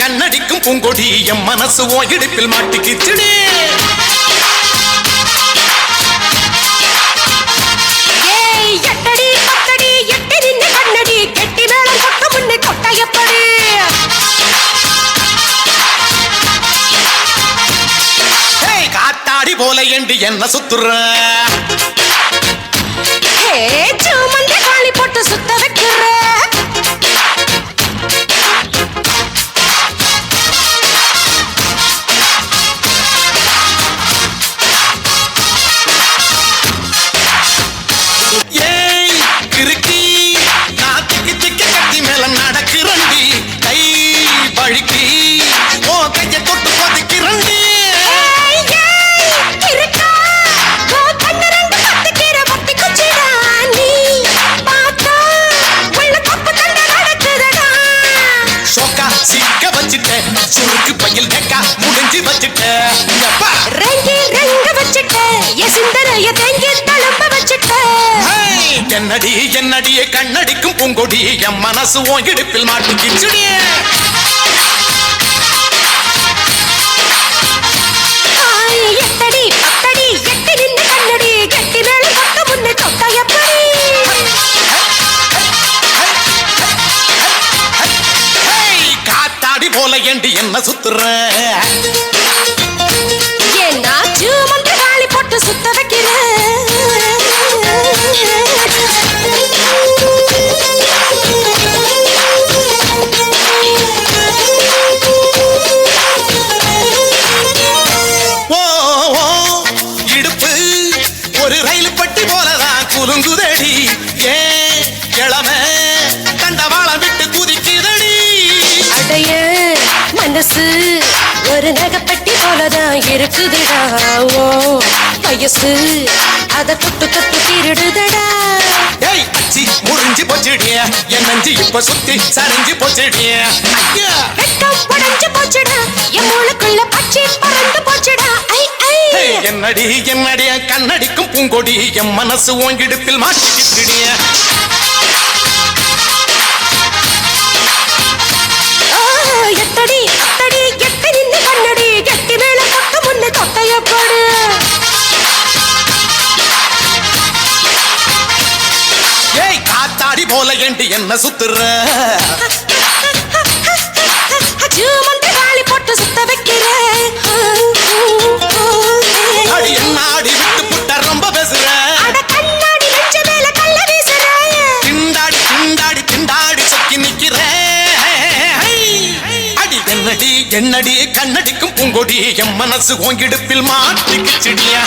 கண்ணடிக்கும் பூங்கொடி. என் மனசு ஓ இடுப்பில் மாட்டிக்கிச்சுடி. ஏய் எட்டடி பத்தடி எட்டி சிக்க வச்சுட்டேன் சுருக்கு பையில் நெக்கா முடிஞ்சு வச்சுட்டேன் எப்பா ரெங்கி ரெங்க வச்சுட்ட. என் சிந்தனைய தேங்கி தழும்ப வச்சுட்ட. என்னடி என்னடி கண்ணடிக்கும் பூங்கொடி என் மனசு உன் இடுப்பில் மாட்டிக்கிச்சுடி. போல ஏண்டி என்ன சுத்துற? போட்டு சுத்த வைக்கிற? இடுப்பு ஒரு ரயில் பட்டி போலதான் குலுங்குதடி மனசு ஒரு நகைப்பட்டி போலதான் இருக்குதுடா. ஓ வயசு அத தொட்டு தொட்டு திருடுதடா. ஏய் அச்சி முடிஞ்சு போச்சுடிய என் நஞ்சு இப்ப சுத்தி சரிஞ்சு போச்சுடிய வெட்கம் உடைஞ்சு போச்சுடா. என் மூளைக்குள்ள பச்சை பறந்து போச்சுடா. ஐ ஐ. என்னடி என்னடி கண்ணடிக்கும் பூங்கொடி. என் மனசு உன் இடுப்பில் மாட்டிக்கிட்டுடிய ஏண்டி என்ன சுத்துற? போட்டு சுத்த வைக்கிற அடி என்னாடி விட்டு புட்ட ரொம்ப பேசுற? கண்ணாடி நெஞ்ச மேல கல்ல வீசுற. திண்டாடி திண்டாடி திண்டாடி சொக்கி நிக்கிற. அடி என்னடி என்னடி கண்ணடிக்கும் பூங்கொடி என் மனசு உன் இடுப்பில் மாட்டிக்கிச்சுடியா